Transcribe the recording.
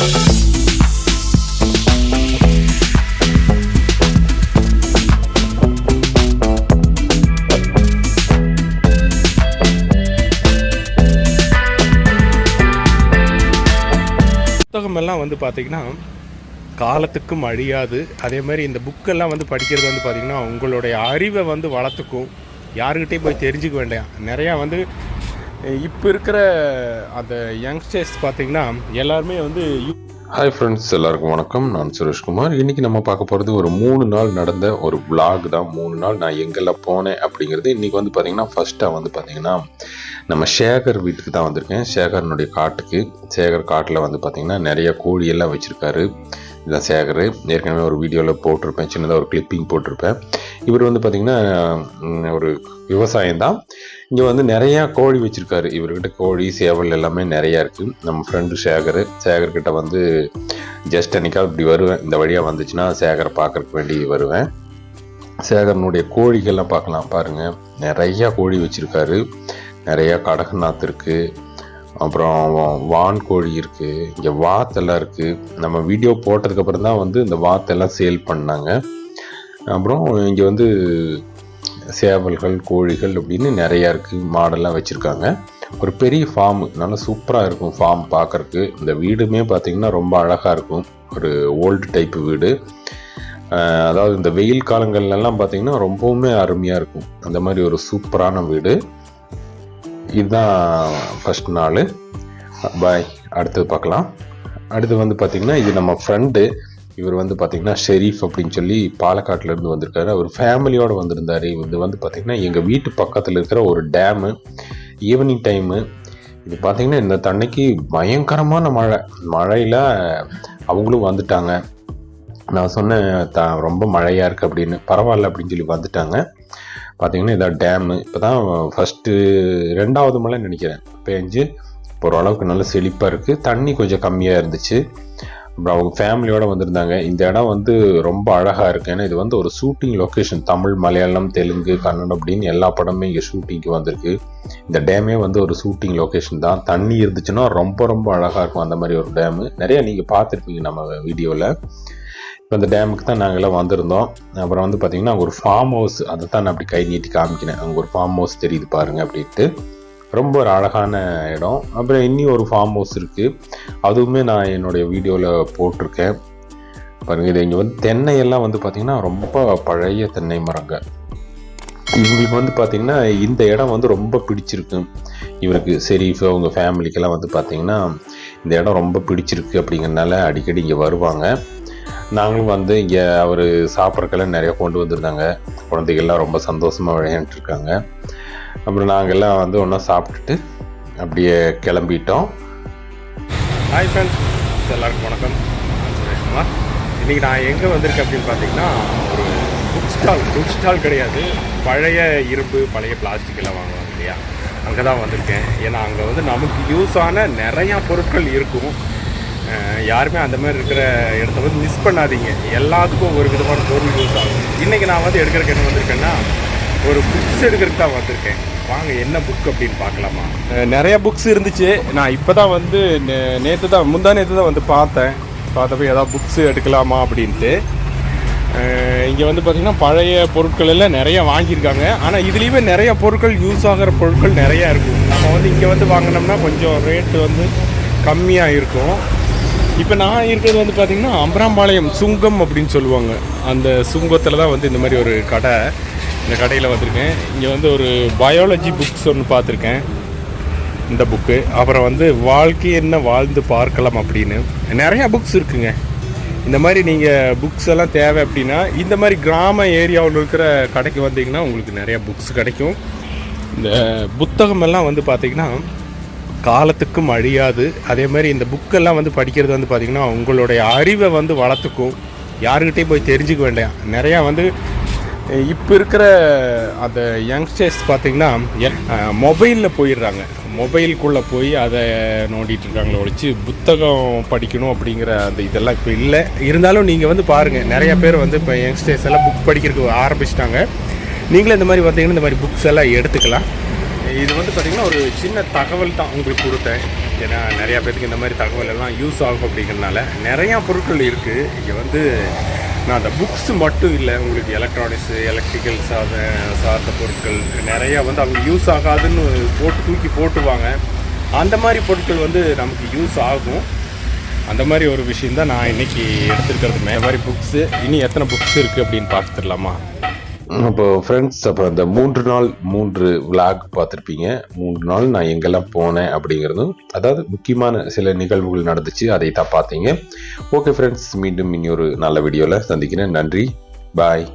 புத்தகமெல்லாம் வந்து பார்த்திங்கன்னா காலத்துக்கும் அழியாது. அதே மாதிரி இந்த புக்கெல்லாம் வந்து படிக்கிறது வந்து பார்த்திங்கன்னா உங்களுடைய அறிவை வந்து வளர்த்துக்கும். யாருக்கிட்டேயும் போய் தெரிஞ்சுக்க வேண்டாம். நிறையா வந்து இப்போ இருக்கிற அந்த யங்ஸ்டர்ஸ் பார்த்திங்கன்னா எல்லாருமே வந்து ஹாய் ஃப்ரெண்ட்ஸ் எல்லாருக்கும் வணக்கம். நான் சுரேஷ்குமார். இன்னைக்கு நம்ம பார்க்க போகிறது ஒரு மூணு நாள் நடந்த ஒரு விளாக் தான். மூணு நாள் நான் எங்கெல்லாம் போனேன் அப்படிங்கிறது இன்றைக்கி வந்து பார்த்திங்கன்னா ஃபர்ஸ்ட்டாக வந்து பார்த்திங்கன்னா நம்ம சேகர் வீட்டுக்கு தான் வந்திருக்கேன். சேகரனுடைய காட்டுக்கு. சேகர் காட்டில் வந்து பார்த்திங்கன்னா நிறைய கோழியெல்லாம் வச்சுருக்காரு. இதுதான் சேகர். ஏற்கனவே ஒரு வீடியோவில் போட்டிருப்பேன். சின்னதாக ஒரு கிளிப்பிங் போட்டிருப்பேன். இவர் வந்து பார்த்தீங்கன்னா ஒரு விவசாயம் தான் இங்கே வந்து நிறையா கோழி வச்சுருக்காரு. இவர்கிட்ட கோழி சேவல் எல்லாமே நிறையா இருக்குது நம்ம ஃப்ரெண்டு சேகர் சேகர்கிட்ட வந்து ஜஸ்ட் அன்னைக்காவது இப்படி வருவேன். இந்த வழியாக வந்துச்சுன்னா சேகரை பார்க்கறக்கு வேண்டி வருவேன். சேகரனுடைய கோழிகள்லாம் பார்க்கலாம். பாருங்கள் நிறையா கோழி வச்சுருக்காரு. நிறையா கடகநாத் இருக்குது அப்புறம் வான் கோழி இருக்குது இங்கே வாத்தெல்லாம் இருக்குது நம்ம வீடியோ போட்டதுக்கப்புறம் தான் வந்து இந்த வாத்தெல்லாம் சேல் பண்ணாங்க. அப்புறம் இங்கே வந்து சேவல்கள் கோழிகள் அப்படின்னு நிறையா இருக்குது மாடெல்லாம் வச்சுருக்காங்க. ஒரு பெரிய ஃபார்மு நல்லா சூப்பராக இருக்கும் ஃபார்ம் பார்க்குறக்கு இந்த வீடுமே பார்த்திங்கன்னா ரொம்ப அழகாக இருக்கும். ஒரு ஓல்டு டைப் வீடு. அதாவது இந்த வெயில் காலங்கள்லாம் பார்த்திங்கன்னா ரொம்பவுமே அருமையாக இருக்கும். அந்த மாதிரி ஒரு சூப்பரான வீடு. இதுதான் ஃபஸ்ட் நாள். பாய் அடுத்தது பார்க்கலாம் அடுத்து வந்து பார்த்திங்கன்னா இது நம்ம ஃப்ரெண்டு இவர் வந்து பார்த்திங்கன்னா ஷெரீஃப் அப்படின்னு சொல்லி பாலக்காட்டிலேருந்து வந்திருக்காரு. அவர் ஃபேமிலியோடு வந்திருந்தார். இது வந்து பார்த்திங்கன்னா எங்கள் வீட்டு பக்கத்தில் இருக்கிற ஒரு டேமு ஈவினிங் டைமு. இது பார்த்திங்கன்னா இந்த தண்ணிக்கு பயங்கரமான மழை. மழையில் அவங்களும் வந்துட்டாங்க. நான் சொன்னேன் த ரொம்ப மழையாக இருக்குது அப்படின்னு பரவாயில்ல அப்படின்னு சொல்லி வந்துட்டாங்க. பார்த்தீங்கன்னா இதான் டேமு. இப்போ தான் ஃபஸ்ட்டு ரெண்டாவது மழை நினைக்கிறேன். பேஞ்சு இப்போ ஓரளவுக்கு நல்ல செழிப்பாக இருக்குது தண்ணி கொஞ்சம் கம்மியாக இருந்துச்சு. அப்புறம் அவங்க ஃபேமிலியோடு வந்திருந்தாங்க. இந்த இடம் வந்து ரொம்ப அழகாக இருக்குது ஏன்னா இது வந்து ஒரு ஷூட்டிங் லொக்கேஷன் தமிழ் மலையாளம் தெலுங்கு கன்னடம் அப்படின்னு எல்லா படமுமே இங்கே ஷூட்டிங்க்கு வந்திருக்கு. இந்த டேமே வந்து ஒரு ஷூட்டிங் லொக்கேஷன் தான். தண்ணி இருந்துச்சுன்னா ரொம்ப ரொம்ப அழகாக இருக்கும் அந்த மாதிரி ஒரு டேமு. நிறைய நீங்கள் பார்த்துருப்பீங்க நம்ம வீடியோவில் இப்போ அந்த டேமுக்கு தான் நாங்கள்லாம் வந்திருந்தோம். அப்புறம் வந்து பார்த்திங்கன்னா அங்கே ஒரு ஃபார்ம் ஹவுஸ் அதை தான் நான் அப்படி கை நீட்டி காமிக்கினேன் அங்கே ஒரு ஃபார்ம் ஹவுஸ் தெரியுது பாருங்க அப்படின்ட்டு. ரொம்ப ஒரு அழகான இடம். அப்புறம் இன்னி ஒரு ஃபார்ம் ஹவுஸ் இருக்குது அதுவுமே நான் என்னுடைய வீடியோவில் போட்டிருக்கேன். பாருங்கள் இது இங்கே வந்து தென்னையெல்லாம் வந்து பார்த்திங்கன்னா ரொம்ப பழைய தென்னை மரங்க. இவங்களுக்கு வந்து பார்த்திங்கன்னா இந்த இடம் வந்து ரொம்ப பிடிச்சிருக்கு. இவருக்கு ஷெரீஃப் அவங்க ஃபேமிலிக்கெல்லாம் வந்து பார்த்திங்கன்னா இந்த இடம் ரொம்ப பிடிச்சிருக்கு அப்படிங்கிறனால அடிக்கடி இங்கே வருவாங்க. நாங்களும் வந்து இங்கே அவர் சாப்பிட்றக்கெல்லாம் நிறையா கொண்டு வந்திருந்தாங்க. குழந்தைகள்லாம் ரொம்ப சந்தோஷமாக விளையாண்டுருக்காங்க அப்புறம் நாங்கள்லாம் வந்து ஒன்றா சாப்பிட்டுட்டு அப்படியே கிளம்பிட்டோம். ஹாய் ஃப்ரெண்ட்ஸ் எல்லாருக்கும் வணக்கம். சுரேஷ்குமார் இன்றைக்கி நான் எங்கே வந்திருக்கேன் அப்படின்னு பார்த்தீங்கன்னா ஒரு புக் ஸ்டால் புக் ஸ்டால் கிடையாது. பழைய இரும்பு பழைய பிளாஸ்டிக் எல்லாம் வாங்குவாங்க இல்லையா? அங்கே தான் வந்திருக்கேன். ஏன்னா அங்கே வந்து நமக்கு யூஸ் ஆன நிறையா பொருட்கள் இருக்கும். யாருமே அந்த மாதிரி இருக்கிற இடத்த வந்து மிஸ் பண்ணாதீங்க. எல்லாத்துக்கும் ஒரு விதமான பொருள் யூஸ் ஆகும். இன்றைக்கி நான் வந்து எடுக்கிறக்கு என்ன வந்திருக்கேன்னா ஒரு புக்ஸ் எடுக்கிறதுக்கு தான் வந்திருக்கேன். வாங்க என்ன புக் அப்படின்னு பார்க்கலாமா? நிறைய புக்ஸ் இருந்துச்சு. நான் இப்போ தான் வந்து நேற்று தான் முந்தா நேற்று தான் வந்து பார்த்தேன். பார்த்தப்ப ஏதாவது புக்ஸ் எடுக்கலாமா அப்படின்ட்டு. இங்கே வந்து பார்த்திங்கன்னா பழைய பொருட்கள் எல்லாம் நிறைய வாங்கியிருக்காங்க. ஆனால் இதுலேயுமே நிறைய பொருட்கள் யூஸ் ஆகிற பொருட்கள் நிறையா இருக்கும் நம்ம வந்து இங்கே வந்து வாங்கினோம்னா கொஞ்சம் ரேட்டு வந்து கம்மியாக இருக்கும். இப்போ நான் இருக்கிறது வந்து பார்த்திங்கன்னா அம்பராம்பாளையம் சுங்கம் அப்படின்னு சொல்லுவாங்க. அந்த சுங்கத்தில் தான் வந்து இந்த மாதிரி ஒரு கடை. இந்த கடையில் வந்திருக்கேன். இங்கே வந்து ஒரு பயாலஜி புக்ஸ் ஒன்று பார்த்துருக்கேன். இந்த புக்கு அப்புறம் வந்து வாழ்க்கை என்ன வாழ்ந்து பார்க்கலாம் அப்படின்னு. நிறையா புக்ஸ் இருக்குங்க. இந்த மாதிரி நீங்கள் புக்ஸ் எல்லாம் தேவை அப்படின்னா இந்த மாதிரி கிராம ஏரியாவில் இருக்கிற கடைக்கு வந்தீங்கன்னா உங்களுக்கு நிறையா புக்ஸ் கிடைக்கும். இந்த புத்தகம் எல்லாம் வந்து பார்த்திங்கன்னா காலத்துக்கும் அழியாது. அதே மாதிரி இந்த புக்கெல்லாம் வந்து படிக்கிறது வந்து பார்த்திங்கன்னா உங்களுடைய அறிவை வந்து வளர்த்துக்கும். யாருக்கிட்டையும் போய் தெரிஞ்சுக்க வேண்டாம். நிறையா வந்து இப்போ இருக்கிற அந்த யங்ஸ்டர்ஸ் பார்த்திங்கன்னா மொபைலில் போயிடுறாங்க. மொபைலுக்குள்ளே போய் அதை நோண்டிட்டு இருக்காங்களே ஒழிச்சு புத்தகம் படிக்கணும் அப்படிங்கிற அந்த இதெல்லாம் இப்போ இல்லை. இருந்தாலும் நீங்கள் வந்து பாருங்கள் நிறையா பேர் வந்து இப்போ யங்ஸ்டர்ஸ் எல்லாம் புக் படிக்கிறதுக்கு ஆரம்பிச்சிட்டாங்க. நீங்களும் இந்த மாதிரி பார்த்தீங்கன்னா இந்த மாதிரி புக்ஸ் எல்லாம் எடுத்துக்கலாம். இது வந்து பார்த்திங்கன்னா ஒரு சின்ன தகவல் தான் உங்களுக்கு கொடுத்தேன். ஏன்னா நிறையா பேருக்கு இந்த மாதிரி தகவல் எல்லாம் யூஸ் ஆகும் அப்படிங்கிறதுனால நிறையா பொருட்கள் இருக்குது இங்கே வந்து நான் அந்த புக்ஸ் மட்டும் இல்லை உங்களுக்கு எலக்ட்ரானிக்ஸு எலக்ட்ரிக்கல் சார்ந்த சார்ந்த பொருட்கள் நிறையா வந்து அவங்க யூஸ் ஆகாதுன்னு போட்டு தூக்கி போட்டுவாங்க அந்த மாதிரி பொருட்கள் வந்து நமக்கு யூஸ் ஆகும். அந்த மாதிரி ஒரு விஷயம் தான் நான் இன்றைக்கி எடுத்துருக்கிறது. இந்த மாதிரி புக்ஸு இனி எத்தனை புக்ஸ் இருக்குது அப்படின்னு பார்த்துடலாமா? அப்போ ஃப்ரெண்ட்ஸ் அப்போ அந்த மூன்று நாள் மூன்று விளாக் பார்த்துருப்பீங்க. மூன்று நாள் நான் எங்கெல்லாம் போனேன் அப்படிங்கிறதும் அதாவது முக்கியமான சில நிகழ்வுகள் நடந்துச்சு அதை தான் பார்த்தீங்க. ஓகே ஃப்ரெண்ட்ஸ் மீண்டும் இனி ஒரு நல்ல வீடியோவில் சந்திக்கிறேன். நன்றி. பாய்